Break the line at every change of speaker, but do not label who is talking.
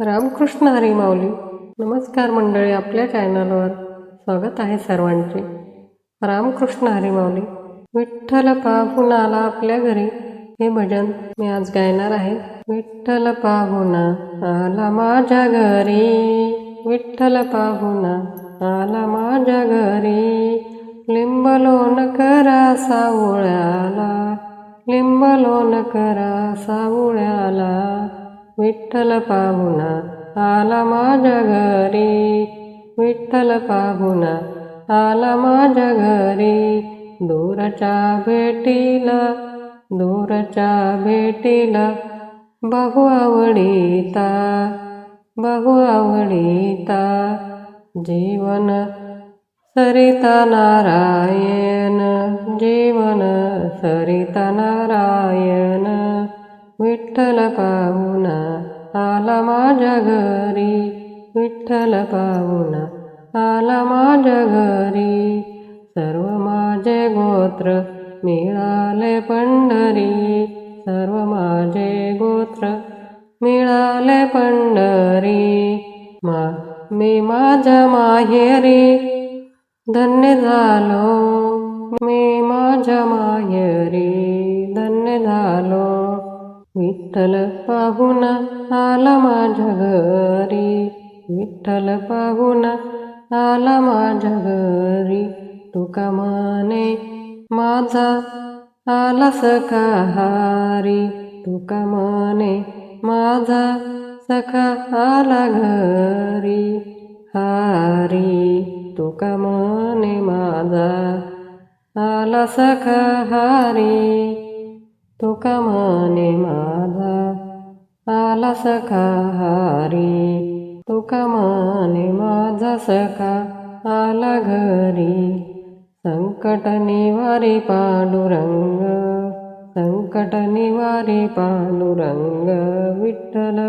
रामकृष्ण हरी माऊली. नमस्कार मंडळी आपल्या चॅनलवर स्वागत आहे सर्वांचे. रामकृष्ण हरी माऊली. विठ्ठल पाहून आला आपल्या घरी. हे भजन मी आज गायणार आहे. विठ्ठल पाहून आला माझ्या घरी. विठ्ठल पाहून आला माझ्या घरी. लिंबलोन करा सावळ्याला. लिंबलोन करा सावळ्याला. विठ्ठल पाहुणा आला माझ्या घरी. विठ्ठल पाहुणा आला माझ्या घरी. दूरच्या भेटीला दूरच्या भेटीला बहु आवडीता बहु आवडीता. जीवन सरिता नारायण जीवन सरिता नारायण. विठ्ठल पाहुणा आला माझ्या घरी. विठ्ठल पाहुणा आला माझ्या घरी. सर्व माझे गोत्र मिळाले पंढरी. सर्व माझे गोत्र मिळाले पंढरी. मा मी माझ्या माहेरी धन्य झालो. मी माझ्या माहेरी विठ्ठल पाहुण आला माझ्या घरी. विठ्ठल पाहुण आला माझ्या घरी. तुका माने माझा आला सकाहारी तुका माने माझा सखा आला घरी. हारी तुका माने माझा आला सखा हारी तुका म्हणे माझा आला सखा हारी। तुका म्हणे माझा सखा आला घरी। संकट निवारी पांडुरंग संकट निवारी पांडुरंग विठ्ठल